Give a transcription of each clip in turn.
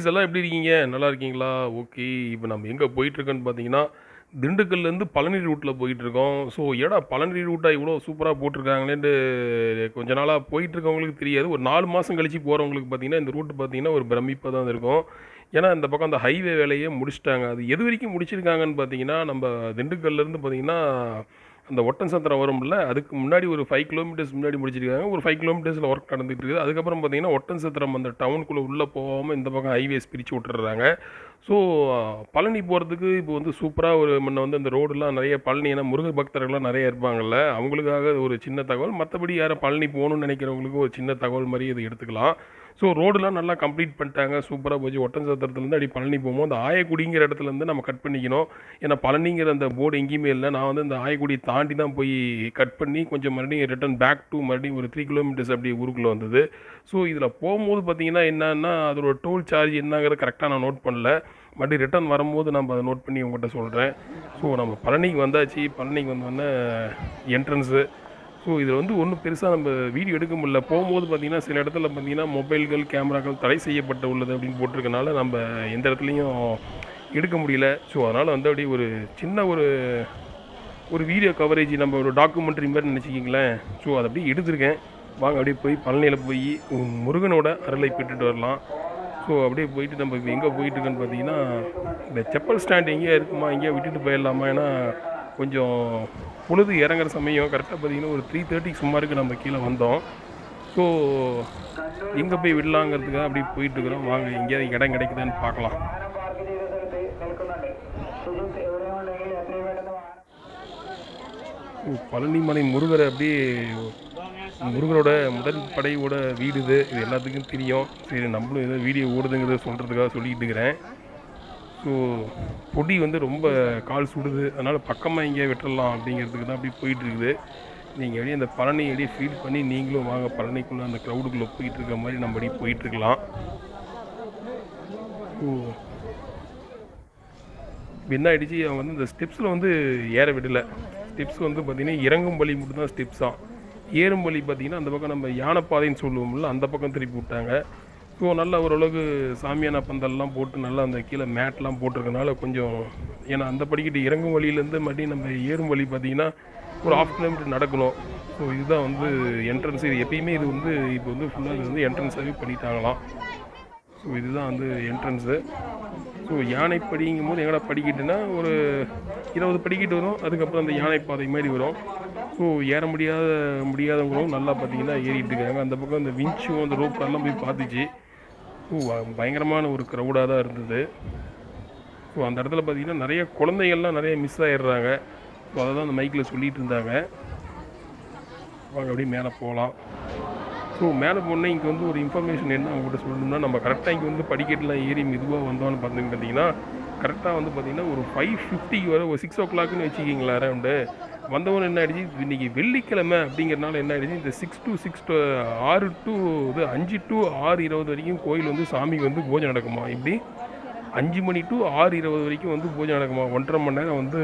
Guys எல்லாம் எப்படி இருக்கீங்க? நல்லா இருக்கீங்களா? ஓகே இப்போ நம்ம எங்கே போயிட்டுருக்கோன்னு பார்த்தீங்கன்னா திண்டுக்கல்லேருந்து பழனி ரூட்டில் போயிட்டுருக்கோம். ஸோ ஏடா பழனி ரூட்டாக இவ்வளோ சூப்பராக போட்டிருக்காங்களேன்ட்டு கொஞ்ச நாளாக போயிட்டுருக்கவங்களுக்கு தெரியாது. ஒரு நாலு மாதம் கழித்து போகிறவங்களுக்கு பார்த்தீங்கன்னா இந்த ரூட்டு பார்த்தீங்கன்னா ஒரு பிரமிப்பாக தான் இருக்கும். ஏன்னா இந்த பக்கம் அந்த ஹைவே வேலையே முடிச்சிட்டாங்க. அது எது வரைக்கும் முடிச்சிருக்காங்கன்னு பார்த்தீங்கன்னா நம்ம திண்டுக்கல்லேருந்து பார்த்தீங்கன்னா அந்த ஒட்டன் சத்திரம் வரும்ல அதுக்கு முன்னாடி ஒரு ஃபைவ் கிலோமீட்டர்ஸ் முன்னாடி முடிச்சிருக்காங்க. ஒரு ஃபைவ் கிலோமீட்டர்ஸில் ஒர்க் நடந்துகிட்டு இருக்குது. அதுக்கப்புறம் பார்த்தீங்கன்னா ஒட்டன் சத்திரம் அந்த டவுனுக்குள்ளே உள்ளே போகாமல் இந்த பக்கம் ஹைவேஸ் பிரித்து விட்டுறாங்க ஸோ பழனி போகிறதுக்கு இப்போ வந்து சூப்பராக ஒரு முன்ன வந்து அந்த ரோடுலாம் நிறைய பழனி ஏன்னா முருக பக்தர்கள்லாம் நிறைய இருப்பாங்கல்ல அவங்களுக்காக ஒரு சின்ன தகவல். மற்றபடி யாரும் பழனி போகணும்னு நினைக்கிறவங்களுக்கு ஒரு சின்ன தகவல் மாதிரி இது எடுத்துக்கலாம். ஸோ ரோடுலாம் நல்லா கம்ப்ளீட் பண்ணிட்டாங்க சூப்பராக போச்சு. ஒட்டன் சத்திரத்துலேருந்து அடி பழனி போகும்போது அந்த ஆயக்குடிங்கிற இடத்துலேருந்து நம்ம கட் பண்ணிக்கணும். ஏன்னா பழனிங்கிற அந்த போர்டு எங்கேயுமே இல்லை. நான் வந்து இந்த ஆயக்குடி தாண்டி தான் போய் கட் பண்ணி கொஞ்சம் மறுபடியும் ரிட்டன் பேக் டு மறுபடியும் ஒரு த்ரீ கிலோமீட்டர்ஸ் அப்படி ஊருக்குள்ளே வந்தது. ஸோ இதில் போகும்போது பார்த்தீங்கன்னா என்னன்னா அதோட டோல் சார்ஜ் என்னங்கிறத கரெக்டாக நான் நோட் பண்ணல. மறுபடி ரிட்டன் வரும்போது நம்ம அதை நோட் பண்ணி உங்கள்கிட்ட சொல்கிறேன் ஸோ நம்ம பழனிக்கு வந்தாச்சு. பழனிக்கு வந்தோடனே என்ட்ரன்ஸு ஸோ இதில் வந்து ஒன்றும் பெருசாக நம்ம வீடியோ எடுக்க முடியல. போகும்போது பார்த்திங்கன்னா சில இடத்துல பார்த்திங்கன்னா மொபைல்கள் கேமராக்கள் தடை செய்யப்பட்ட உள்ளது அப்படின்னு போட்டிருக்கனால நம்ம எந்த இடத்துலையும் எடுக்க முடியல. ஸோ அதனால் வந்து அப்படியே ஒரு சின்ன ஒரு ஒரு வீடியோ கவரேஜ் நம்ம ஒரு டாக்குமெண்ட்ரி மாதிரி நினச்சிக்கிங்களேன். ஸோ அதை அப்படியே எடுத்திருக்கேன். வாங்க அப்படியே போய் பழனியில் போய் முருகனோட அருளை பெற்றுட்டு வரலாம். ஸோ அப்படியே போயிட்டு நம்ம இப்போ எங்கே போயிட்டுருக்கோன்னு பார்த்தீங்கன்னா இந்த செப்பல் ஸ்டாண்ட் எங்கேயா இருக்குமா எங்கேயா விட்டுட்டு போயிடலாமா? ஏன்னா கொஞ்சம் பொழுது இறங்குற சமயம் கரெக்டாக பார்த்தீங்கன்னா ஒரு த்ரீ தேர்ட்டிக்கு சுமாருக்கு நம்ம கீழே வந்தோம். ஸோ எங்கே போய் விடலாங்கிறதுக்காக அப்படியே போயிட்டுருக்குறோம் வாங்க எங்கேயாவது இடம் கிடைக்குதான்னு பார்க்கலாம். ஓ, பழனிமலை முருகரை அப்படியே முருகனோட முதல் படையோட வீடு இது. இது எல்லாத்துக்கும் தெரியும். சரி நம்மளும் ஏதோ வீடியோ ஓடுதுங்கிறத சொல்கிறதுக்காக சொல்லிக்கிட்டு இருக்கிறேன். ஸோ பொடி வந்து ரொம்ப கால் சுடுது. அதனால் பக்கமாக இங்கே விட்டுறலாம் அப்படிங்கிறதுக்கு தான் அப்படி போயிட்டு இருக்குது. நீங்கள் அப்படியே அந்த பழனி அப்படியே ஃபீல் பண்ணி நீங்களும் வாங்க. பழனிக்குள்ளே அந்த க்ரௌடுக்குள்ளே போயிட்டு இருக்க மாதிரி நம்ம அப்படியே போயிட்டுருக்கலாம் ஓ என்ன ஆயிடுச்சு? அவன் வந்து இந்த ஸ்டெப்ஸில் வந்து ஏற விடலை. ஸ்டெப்ஸ் வந்து பார்த்திங்கன்னா இறங்கும் வழி மட்டும்தான் ஸ்டெப்ஸாக ஸ்டெப்ஸ் தான் ஏறும் வழி பார்த்திங்கன்னா அந்த பக்கம் நம்ம யானைப்பாதைன்னு சொல்லுவோம்ல அந்த பக்கம் திருப்பி விட்டாங்க. ஸோ நல்லா ஓரளவுக்கு சாமியான பந்தல்லாம் போட்டு நல்லா அந்த கீழே மேட்லாம் போட்டிருக்கனால கொஞ்சம் ஏன்னா அந்த படிக்கட்டு இறங்கும் வழியிலேருந்து மறுபடியும் நம்ம ஏறும் வழி பார்த்திங்கன்னா ஒரு ஆஃப் கிலோமீட்டர் நடக்கணும். ஸோ இதுதான் வந்து என்ட்ரன்ஸ் இது எப்பயுமே இது வந்து இப்போ வந்து ஃபுல்லாக இது வந்து என்ட்ரன்ஸாகவே பண்ணிட்டாங்களாம். ஸோ இதுதான் வந்து என்ட்ரன்ஸு ஸோ யானைப்படிங்கும் போது எங்கடா படிக்கிட்டுன்னா ஒரு இருபது படிக்கிட்டு வரும். அதுக்கப்புறம் அந்த யானை பாதை மாதிரி வரும். ஸோ ஏற முடியாத முடியாதவங்களும் நல்லா பார்த்தீங்கன்னா ஏறிட்டு இருக்காங்க. அந்த பக்கம் அந்த விஞ்சும் அந்த ரோப் எல்லாம் போய் பார்த்துச்சு. ஸோ பயங்கரமான ஒரு க்ரௌடாக தான் இருந்தது. ஸோ அந்த இடத்துல பார்த்தீங்கன்னா நிறைய குழந்தைகள்லாம் நிறைய மிஸ் ஆயிடுறாங்க. ஸோ அதை தான் அந்த மைக்கில் சொல்லிகிட்டு இருந்தாங்க. வாங்க அப்படியே மேலே போகலாம். ஸோ மேலே போனால் இங்கே வந்து ஒரு இன்ஃபர்மேஷன் என்ன அவங்ககிட்ட சொல்லணும்னா நம்ம கரெக்டாக இங்கே வந்து படிக்கட்டுலாம் ஏறி மெதுவாக வந்தோம்னு பார்த்தீங்க பார்த்தீங்கன்னா கரெக்டாக வந்து பார்த்தீங்கன்னா ஒரு ஃபைவ் ஃபிஃப்டிக்கு வர ஒரு சிக்ஸ் ஓ கிளாக்னு வச்சுக்கிங்களா அரௌண்டு வந்தவன் என்ன ஆயிடுச்சு? இன்றைக்கி வெள்ளிக்கிழமை அப்படிங்கிறனால என்ன ஆயிடுச்சு? இந்த சிக்ஸ் டு சிக்ஸ் டு ஆறு டு இது அஞ்சு டு ஆறு இருபது வரைக்கும் கோயில் வந்து சாமிக்கு வந்து பூஜை நடக்குமா? இப்படி அஞ்சு மணி டு ஆறு இருபது வரைக்கும் வந்து பூஜை நடக்குமா? ஒன்றரை மணி நேரம் வந்து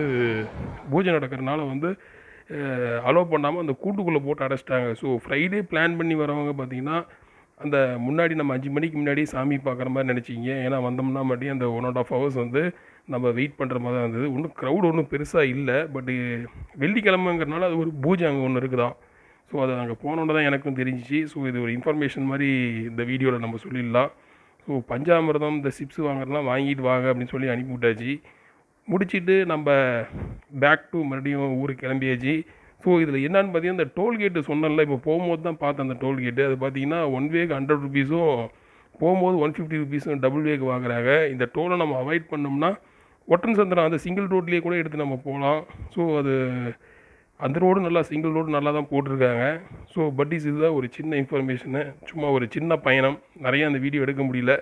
பூஜை நடக்கிறனால வந்து அலோவ் பண்ணாமல் அந்த கூட்டுக்குள்ளே போட்டு அடைச்சிட்டாங்க. ஸோ ஃப்ரைடே பிளான் பண்ணி வரவங்க பார்த்தீங்கன்னா அந்த முன்னாடி நம்ம அஞ்சு மணிக்கு முன்னாடி சாமி பார்க்குற மாதிரி நினச்சிங்க ஏன்னா வந்தோம்னா மறுபடியும் அந்த ஒன் அண்ட் ஆஃப் ஹவர்ஸ் வந்து நம்ம வெயிட் பண்ணுற மாதிரி தான் இருந்தது. ஒன்றும் க்ரௌட் ஒன்றும் பெருசாக இல்லை. பட்டு வெள்ளிக்கிழமைங்கிறனால அது ஒரு பூஜை அங்கே ஒன்று இருக்குதான். ஸோ அது அங்கே போனோன்னு தான் எனக்கும் தெரிஞ்சிச்சு. ஸோ இது ஒரு இன்ஃபர்மேஷன் மாதிரி இந்த வீடியோவில் நம்ம சொல்லிடலாம். ஸோ பஞ்சாமிரதம் இந்த சிப்ஸ் வாங்குறதுலாம் வாங்கிட்டு வாங்க அப்படின்னு சொல்லி அனுப்பி விட்டாச்சு முடிச்சிட்டு நம்ம பேக் டு மறுபடியும் ஊருக்கு கிளம்பியாச்சு. ஸோ இதில் என்னன்னு பார்த்தீங்கன்னா இந்த டோல்கேட்டு சொன்னேன்ல இப்போ போகும்போது தான் பார்த்தேன் அந்த டோல்கேட்டு அது பார்த்தீங்கன்னா ஒன் வேக்கு ஹண்ட்ரட் ருபீஸும் போகும்போது ஒன் ஃபிஃப்டி ருபீஸும் டபுள் வேக்கு வாங்குறாங்க. இந்த டோலை நம்ம அவாய்ட் பண்ணோம்னா ஒட்டன் சந்திரம் அந்த சிங்கிள் ரோட்லேயே கூட எடுத்து நம்ம போகலாம். ஸோ அது அந்த ரோடு நல்லா சிங்கிள் ரோடு நல்லா தான் போட்டிருக்காங்க. ஸோ பட் இஸ் இதுதான் ஒரு சின்ன இன்ஃபர்மேஷனு சும்மா ஒரு சின்ன பயணம். நிறைய அந்த வீடியோ எடுக்க முடியல.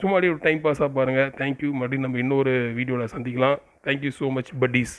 சும்மா அப்படியே ஒரு டைம் பாஸாக பாருங்கள் தேங்க்யூ மறுபடியும் நம்ம இன்னொரு வீடியோவில் சந்திக்கலாம். Thank you so much buddies